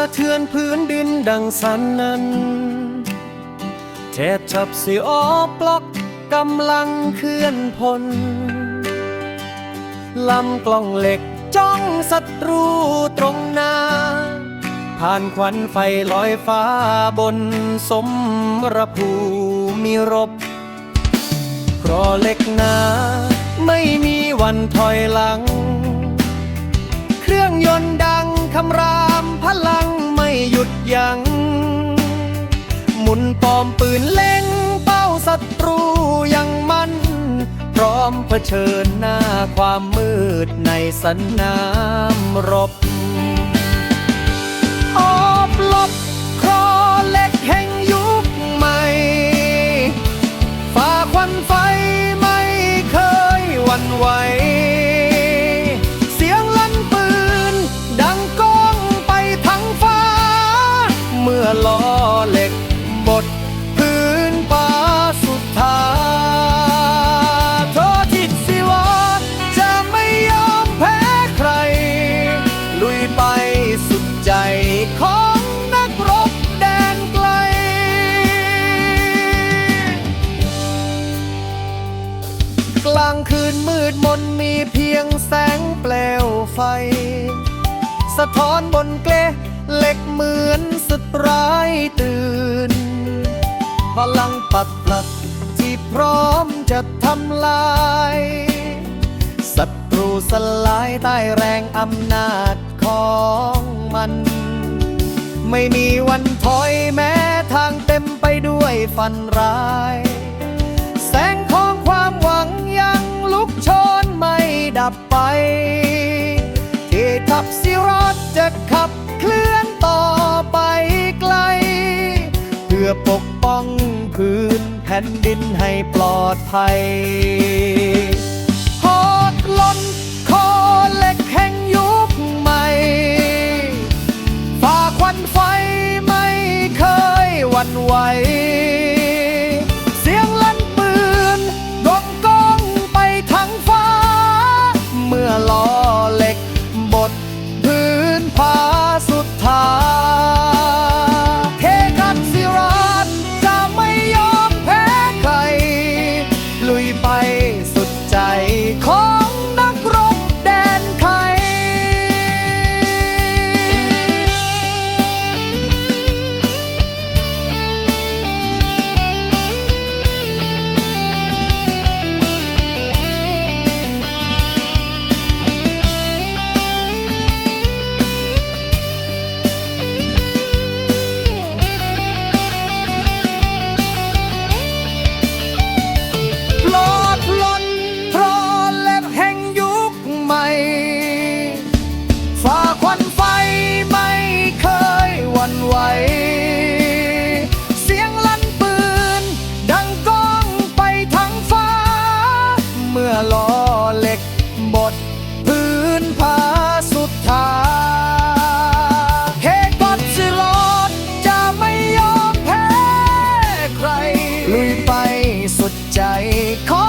สะเทือนพื้นดินดังสันนั้นเทพชับสิออปล็อกกำลังเคลื่อนพลลำกล้องเหล็กจ้องศัตรูตรงหน้า ผ่านควันไฟลอยฟ้าบนสมรภูมิรบเพราะเหล็กหนาไม่มีวันถอยหลัง เครื่องยนต์ดัง คำรามพลังไม่หยุดยัง้งหมุนปอมปืนเล็งเป้าศัตรูอยังมันพร้อมเผชิญหน้าความมืดในสนามรบ ของนักรบแดนไกล กลางคืนมืดมนมีเพียงแสงเปลวไฟ สะท้อนบนเกลเหล็กเหมือนสุดร้ายตื่น พลังปักหลักที่พร้อมจะทำลายศัตรูสลายใต้แรงอำนาจของมัน ไม่มีวันถอยแม้ทางเต็มไปด้วยฝันร้าย แสงของความหวังยังลุกโชนไม่ดับไป ที่ทัพสิรอดจะขับเคลื่อนต่อไปไกล เพื่อปกป้องพื้นแผ่นดินให้ปลอดภัย why it call